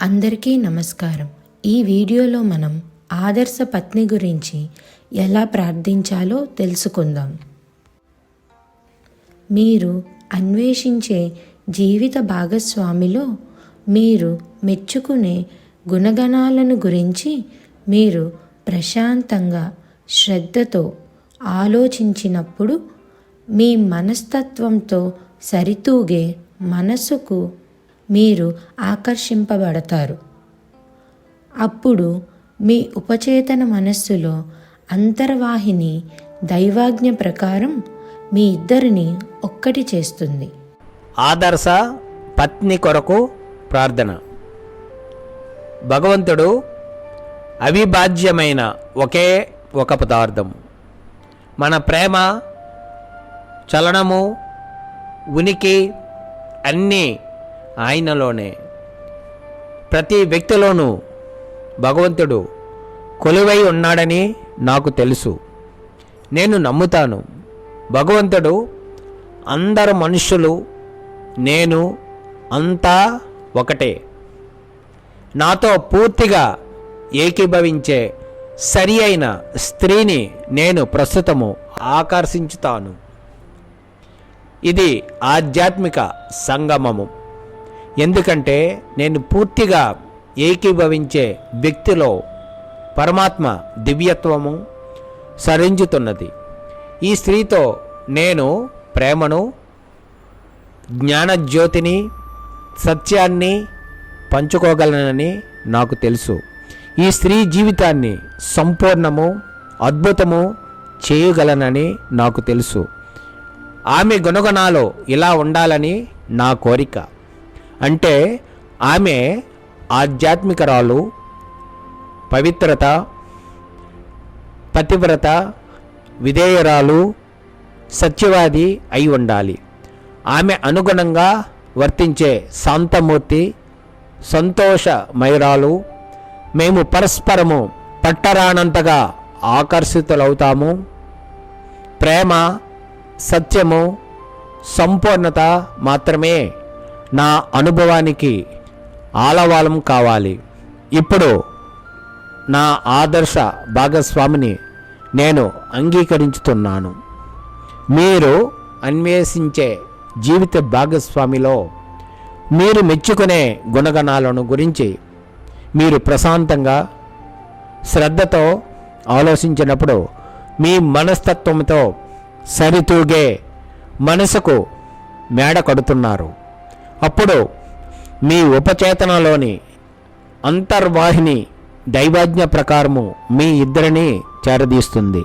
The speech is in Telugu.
అందరికీ నమస్కారం. ఈ వీడియోలో మనం ఆదర్శ పత్ని గురించి ఎలా ప్రార్థించాలో తెలుసుకుందాం. మీరు అన్వేషించే జీవిత భాగస్వామిలో మీరు మెచ్చుకునే గుణగణాలను గురించి మీరు ప్రశాంతంగా శ్రద్ధతో ఆలోచించినప్పుడు మీ మనస్తత్వంతో సరితూగే మనసుకు మీరు ఆకర్షింపబడతారు. అప్పుడు మీ ఉపచేతన మనస్సులో అంతర్వాహిని దైవాజ్ఞ ప్రకారం మీ ఇద్దరిని ఒక్కటి చేస్తుంది. ఆదర్శ పత్ని కొరకు ప్రార్థన. భగవంతుడు అవిభాజ్యమైన ఒకే ఒక పదార్థం మన ప్రేమ చలనము ఉనికి అన్నీ ఆయనలోనే. ప్రతి వ్యక్తిలోనూ భగవంతుడు కొలువై ఉన్నాడని నాకు తెలుసు. నేను నమ్ముతాను. భగవంతుడు అందరు మనుషులు నేను అంతా ఒకటే. నాతో పూర్తిగా ఏకీభవించే సరి అయిన స్త్రీని నేను ప్రస్తుతము ఆకర్షించుతాను. ఇది ఆధ్యాత్మిక సంగమము. ఎందుకంటే నేను పూర్తిగా ఏకీభవించే వ్యక్తిలో పరమాత్మ దివ్యత్వము సరించుతున్నది ఈ స్త్రీతో నేను ప్రేమను జ్ఞానజ్యోతిని సత్యాన్ని పంచుకోగలనని నాకు తెలుసు. ఈ స్త్రీ జీవితాన్ని సంపూర్ణము అద్భుతము చేయగలనని నాకు తెలుసు. ఆమె గుణగణాలు ఇలా ఉండాలని నా కోరిక. అంటే ఆమె ఆధ్యాత్మికరాలు పవిత్రత పతివ్రత విధేయరాలు సత్యవాది అయి ఉండాలి. ఆమె అనుగుణంగా వర్తించే శాంతమూర్తి సంతోషమయురాలు మేము పరస్పరము పట్టరానంతగా ఆకర్షితులవుతాము. ప్రేమ సత్యము సంపూర్ణత మాత్రమే నా అనుభవానికి ఆలవాలం కావాలి. ఇప్పుడు నా ఆదర్శ భాగస్వామిని నేను అంగీకరించుతున్నాను. మీరు అన్వేషించే జీవిత భాగస్వామిలో మీరు మెచ్చుకునే గుణగణాలను గురించి మీరు ప్రశాంతంగా శ్రద్ధతో ఆలోచించినప్పుడు మీ మనస్తత్వంతో సరితూగే మనసుకు మేడ కడుతున్నారు. అప్పుడు మీ ఉపచేతనలోని అంతర్వాహిని దైవాజ్ఞ ప్రకారము మీ ఇద్దరిని చేరదీస్తుంది.